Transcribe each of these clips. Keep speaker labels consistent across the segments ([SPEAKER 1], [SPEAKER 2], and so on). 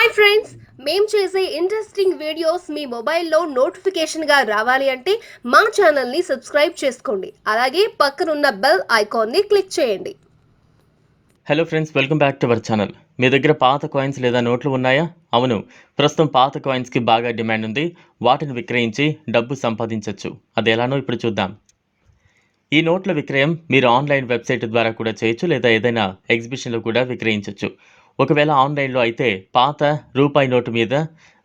[SPEAKER 1] Hi friends మేము చేసే interesting videos మీ మొబైల్లో నోటిఫికేషన్గా రావాలి అంటే మా ఛానల్ని సబ్స్క్రైబ్ చేసుకోండి. అలాగే పక్కనున్న బెల్ ఐకాన్ని క్లిక్ చేయండి.
[SPEAKER 2] Hello friends welcome back to our channel మీ దగ్గర పాత కాయిన్స్ లేదా నోట్లు ఉన్నాయా? అవును ప్రస్తుతం పాత కాయిన్స్కి బాగా డిమాండ్ ఉంది. వాటిని విక్రయించి డబ్బు సంపాదించవచ్చు అది ఎలానో ఇప్పుడు చూద్దాం. ఈ నోట్ల విక్రయం మీరు ఆన్లైన్ వెబ్సైట్ ద్వారా కూడా చేయొచ్చు లేదా ఏదైనా ఎగ్జిబిషన్లో కూడా విక్రయించవచ్చు ఒకవేళ ఆన్లైన్లో అయితే పాత రూపాయి నోటు మీద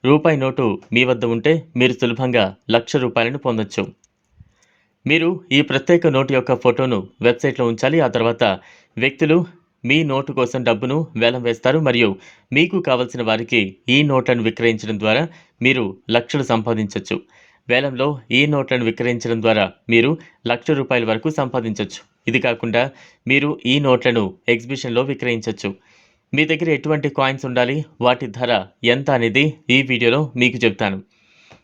[SPEAKER 2] రూపాయి నోటు మీ వద్ద ఉంటే మీరు సులభంగా లక్ష రూపాయలను పొందొచ్చు. మీరు ఈ ప్రత్యేక నోటు యొక్క ఫోటోను వెబ్సైట్లో ఉంచాలి. ఆ తర్వాత వ్యక్తులు మీ నోటు కోసం డబ్బును వేలం వేస్తారు. మరియు మీకు కావలసిన వారికి ఈ నోట్లను విక్రయించడం ద్వారా మీరు లక్షలు సంపాదించవచ్చు వేలంలో ఈ నోట్లను విక్రయించడం ద్వారా మీరు లక్ష రూపాయల వరకు సంపాదించవచ్చు ఇది కాకుండా మీరు ఈ నోట్లను ఎగ్జిబిషన్లో విక్రయించవచ్చు మీ దగ్గర ఎటువంటి కాయిన్స్ ఉండాలి? వాటి ధర ఎంత అనేది ఈ వీడియోలో మీకు చెప్తాను.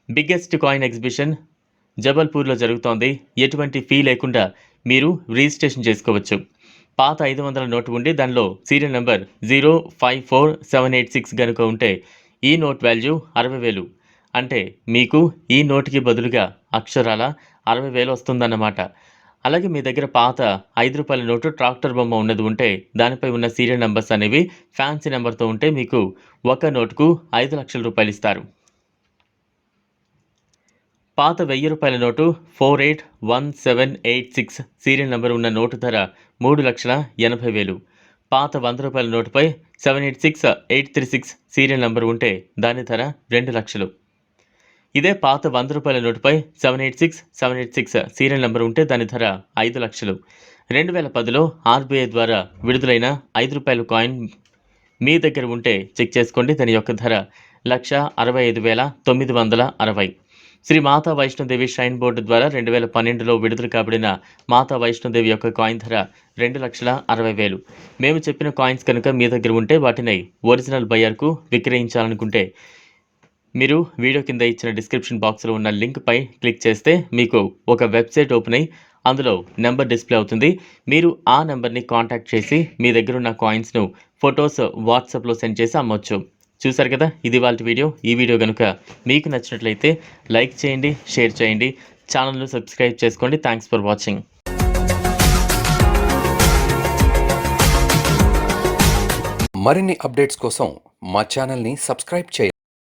[SPEAKER 2] బిగ్గెస్ట్ కాయిన్ ఎగ్జిబిషన్ జబల్పూర్లో జరుగుతోంది. ఎటువంటి ఫీ లేకుండా మీరు రిజిస్ట్రేషన్ చేసుకోవచ్చు. పాత ఐదు వందల నోటు ఉండి దానిలో serial number zero five four seven eight six కనుక ఉంటే ఈ నోట్ వాల్యూ అరవై వేలు. అంటే మీకు ఈ నోటుకి బదులుగా అక్షరాల అరవై వేలు వస్తుందన్నమాట. అలాగే మీ దగ్గర పాత ఐదు రూపాయల నోటు ట్రాక్టర్ బొమ్మ ఉన్నది ఉంటే దానిపై ఉన్న సీరియల్ నెంబర్స్ అనేవి ఫ్యాన్సీ నెంబర్తో ఉంటే మీకు ఒక నోటుకు ఐదు లక్షల రూపాయలు ఇస్తారు. పాత వెయ్యి రూపాయల note four eight one seven eight six serial number ఉన్న నోటు ధర మూడు లక్షల ఎనభై వేలు. పాత వంద రూపాయల నోటుపై seven eight six eight three six serial number ఉంటే దాని ధర రెండు లక్షలు. ఇదే పాత వంద రూపాయల నోటుపై seven eight six seven eight six serial number ఉంటే దాని ధర ఐదు లక్షలు. రెండు వేల పదిలో ఆర్బీఐ ద్వారా విడుదలైన ఐదు రూపాయల కాయిన్ మీ దగ్గర ఉంటే చెక్ చేసుకోండి. దాని యొక్క ధర లక్ష అరవై ఐదు వేల తొమ్మిది వందల అరవై. శ్రీ మాతా వైష్ణోదేవి షైన్ బోర్డు ద్వారా రెండు వేల పన్నెండులో విడుదల కాబడిన మాతా వైష్ణోదేవి యొక్క కాయిన్ ధర రెండు లక్షల అరవై వేలు. మేము చెప్పిన కాయిన్స్ కనుక మీ దగ్గర ఉంటే వాటిని ఒరిజినల్ బయ్యర్కు విక్రయించాలనుకుంటే మీరు వీడియో కింద ఇచ్చిన డిస్క్రిప్షన్ బాక్స్లో ఉన్న లింక్పై క్లిక్ చేస్తే మీకు ఒక వెబ్సైట్ ఓపెన్ అయ్యి అందులో నెంబర్ డిస్ప్లే అవుతుంది. మీరు ఆ నెంబర్ని కాంటాక్ట్ చేసి మీ దగ్గర ఉన్న కాయిన్స్ను ఫొటోస్ వాట్సాప్లో సెండ్ చేసి అమ్మొచ్చు. చూసారు కదా? ఇది వాళ్ళ వీడియో. ఈ వీడియో కనుక మీకు నచ్చినట్లయితే లైక్ చేయండి షేర్ చేయండి. ఛానల్ను సబ్స్క్రైబ్ చేసుకోండి. థ్యాంక్స్ ఫర్ వాచింగ్
[SPEAKER 3] మరిన్ని అప్డేట్స్ కోసం మా ఛానల్ని సబ్స్క్రైబ్ చేయండి.